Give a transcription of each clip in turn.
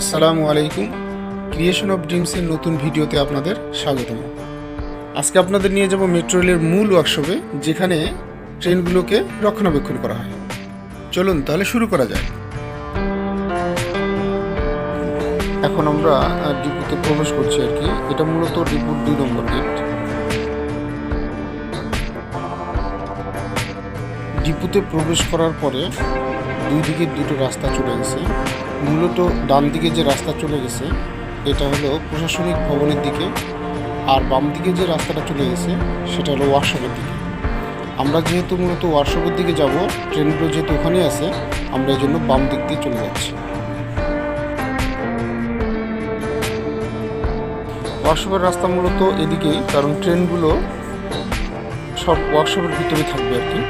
আসসালামু আলাইকুম। Creation of ড্রিমসের নতুন ভিডিওতে আপনাদের স্বাগতম। আজকে আপনাদের নিয়ে যাব মেট্রো রেলের মূল ওয়ার্কশপে যেখানে ট্রেনগুলোকে রক্ষণাবেক্ষণ করা হয়। চলুন তাহলে শুরু করা যায় এখন আমরা ডিপুতে প্রবেশ করছি আর কি। এটা মূলত ডিপুর দুই নম্বর গেট। ডিপুতে প্রবেশ করার পরে দুই দিকে দুটো রাস্তা চলে গেছে। মূলত ডান দিকে যে রাস্তা চলে গেছে, এটা হলো প্রশাসনিক ভবনের দিকে আর বাম দিকে যে রাস্তাটা চলে গেছে, সেটা হলো ওয়ার্কশপের দিকে। আমরা যেহেতু মূলত ওয়ার্কশপের দিকে যাব, ট্রেনগুলো যেহেতু ওখানেই আছে, আমরা এই জন্য বাম দিক দিয়ে চলে যাচ্ছি। ওয়ার্কশপের রাস্তা মূলত এদিকেই, কারণ ট্রেনগুলো সব ওয়ার্কশপের ভিতরে থাকবে আর কি,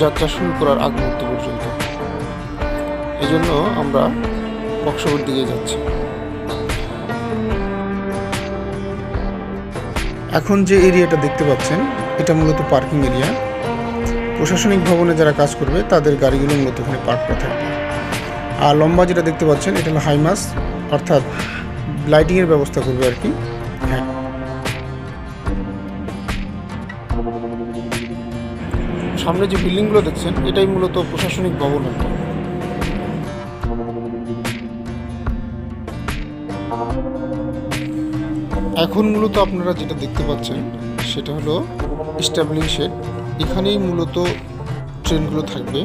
যাত্রা শুরু করার আগ মুহূর্ত পর্যন্ত। এই জন্য আমরা ওয়ার্কশপের দিকে যাচ্ছি। এখন যে এরিয়াটা দেখতে পাচ্ছেন এটা মূলত পার্কিং এরিয়া প্রশাসনিক ভবনে যারা কাজ করবে তাদের গাড়িগুলো মূলত এখানে পার্ক করা থাকবে। আর লম্বা যেটা দেখতে পাচ্ছেন এটা হলো হাইমাস অর্থাৎ লাইটিংয়ের ব্যবস্থা করবে আর কি। হ্যাঁ। সামনে যে বিল্ডিংগুলো দেখছেন এটাই মূলত প্রশাসনিক ভবন আর এখন মূলত আপনারা যেটা দেখতে পাচ্ছেন, সেটা হলো স্ট্যাবলিং শেড এখানেই মূলত ট্রেনগুলো থাকবে।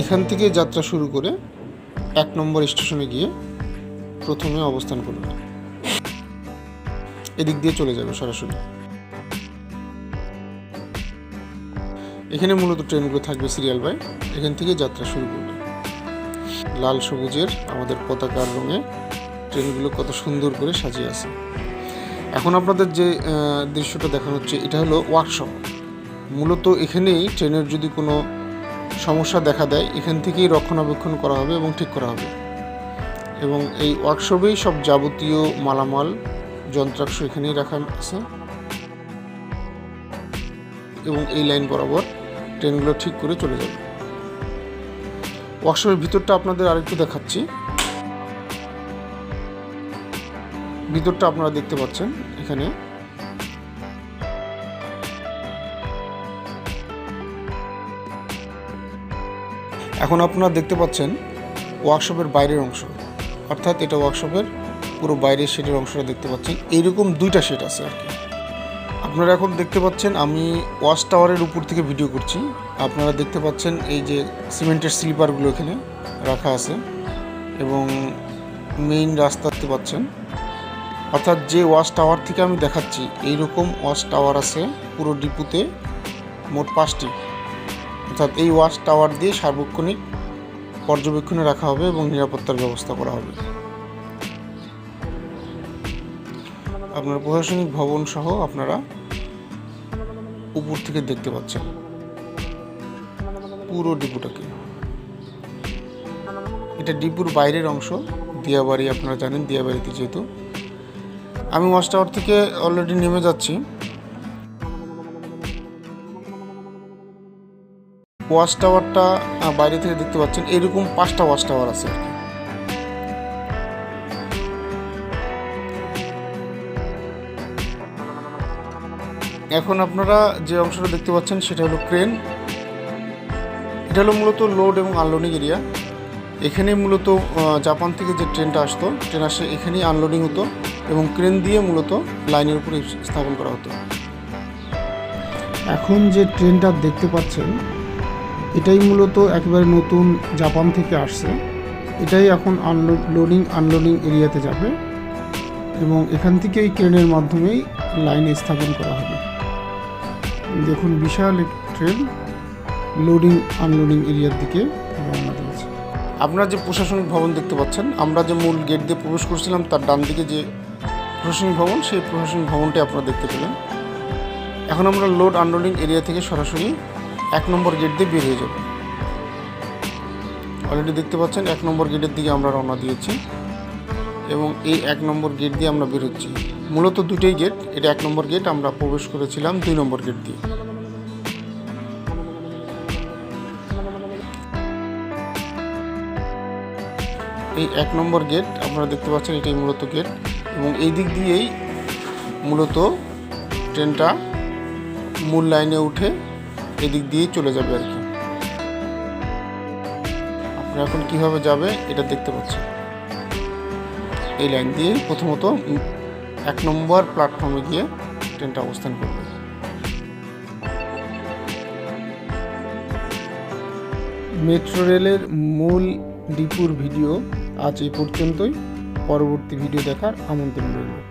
এখান থেকে যাত্রা শুরু করে এক নম্বর স্টেশনে গিয়ে প্রথমে অবস্থান করবে। এদিক দিয়ে চলে যাবে সরাসরি। এখানে মূলত ট্রেনগুলো থাকবে সিরিয়াল বাই। এখান থেকে যাত্রা শুরু করবে। লাল সবুজের আমাদের পতাকার রঙে ট্রেনগুলো কত সুন্দর করে সাজিয়ে আছে। এখন আপনাদের যে দৃশ্যটা দেখানো হচ্ছে, এটা হলো ওয়ার্কশপ মূলত এখানেই ট্রেনের যদি কোনো সমস্যা দেখা দেয়, এখান থেকেই রক্ষণাবেক্ষণ করা হবে এবং ঠিক করা হবে। এবং এই ওয়ার্কশপেই সব যাবতীয় মালামাল, যন্ত্রাংশ এখানেই রাখা আছে। এবং এই লাইন বরাবর ট্রেনগুলো ঠিক করে চলে যাবে। ওয়ার্কশপের ভিতরটা আপনাদের আরেকটু দেখাচ্ছি। ভিতরটা আপনারা দেখতে পাচ্ছেন। এখানে। এখন আপনারা দেখতে পাচ্ছেন ওয়ার্কশপের বাইরের অংশ। অর্থাৎ এটা ওয়ার্কশপের পুরো বাইরের শেডের অংশটা দেখতে পাচ্ছেন। এইরকম দুইটা শেড আছে আর কি। আপনারা এখন দেখতে পাচ্ছেন, আমি ওয়াচ টাওয়ারের উপর থেকে ভিডিও করছি। আপনারা দেখতে পাচ্ছেন এই যে সিমেন্টের স্লিপারগুলো এখানে রাখা আছে এবং মেইন রাস্তা দেখতে পাচ্ছেন। অর্থাৎ যে ওয়াশ টাওয়ার থেকে আমি দেখাচ্ছি, এইরকম ওয়াশ টাওয়ার আছে পুরো ডিপুতে মোট পাঁচটি। অর্থাৎ এই ওয়াশ টাওয়ার দিয়ে সার্বক্ষণিক পর্যবেক্ষণে রাখা হবে এবং নিরাপত্তার ব্যবস্থা করা হবে। আপনার প্রশাসনিক ভবন সহ আপনারা উপর থেকে দেখতে পাচ্ছেন। পুরো ডিপুটাকে। এটা ডিপুর বাইরের অংশ, দিয়াবাড়ি আপনারা জানেন, দিয়াবাড়িতে যেহেতু আমি ওয়াচ টাওয়ার থেকে অলরেডি নেমে যাচ্ছি। ওয়াচ টাওয়ারটা বাইরে থেকে দেখতে পাচ্ছেন, এরকম পাঁচটা ওয়াচ টাওয়ার আছে এখন আপনারা যে অংশটা দেখতে পাচ্ছেন, সেটা হলো ক্রেন। এটা হলো মূলত লোড এবং আনলোডিং এরিয়া। এখানে মূলত জাপান থেকে যে ট্রেনটা আসতো, ট্রেন আসে এখানেই আনলোডিং হতো এবং ক্রেন দিয়ে মূলত লাইনের উপরে স্থাপন করা হতো। এখন যে ট্রেনটা দেখতে পাচ্ছেন, এটাই মূলত একেবারে নতুন জাপান থেকে আসছে। এটাই এখন আনলোডিং আনলোডিং এরিয়াতে যাবে এবং এখান থেকে এই ট্রেনের মাধ্যমেই লাইনে স্থাপন করা হবে। দেখুন, বিশাল ট্রেন, লোডিং, আনলোডিং এরিয়ার দিকে রওনা দিয়েছে। আপনারা যে প্রশাসনিক ভবন দেখতে পাচ্ছেন, আমরা যে মূল গেট দিয়ে প্রবেশ করছিলাম, তার ডান দিকে যে প্রশাসনিক ভবন, সেই প্রশাসনিক ভবনটি আপনারা দেখতে পেলেন। এখন আমরা লোড আনলোডিং এরিয়া থেকে সরাসরি এক নম্বর গেট দিয়ে বের হয়ে যাব। অলরেডি দেখতে পাচ্ছেন, এক নম্বর গেটের দিকে আমরা রওনা দিয়েছি এবং এই এক নম্বর গেট দিয়ে আমরা বেরোচ্ছি। মূলত দুটোই গেট, এটা এক নম্বর গেট, আমরা প্রবেশ করেছিলাম দুই নম্বর গেট দিয়ে। এই এক নম্বর গেট, আপনারা দেখতে পাচ্ছেন এটাই মূলত গেট এবং এই দিক দিয়েই মূলত ট্রেনটা মূল লাইনে উঠে এদিক দিয়েই চলে যাবে আর কি। আপনারা এখন কীভাবে যাবে এটা দেখতে পাচ্ছেন। এই লাইন দিয়ে প্রথমত এক নম্বর প্ল্যাটফর্মে গিয়ে ট্রেনটা অবস্থান করবে। মেট্রো রেলের মূল ডিপুর ভিডিও আজ এই পর্যন্তই। পরবর্তী ভিডিও দেখার আমন্ত্রণ রইল।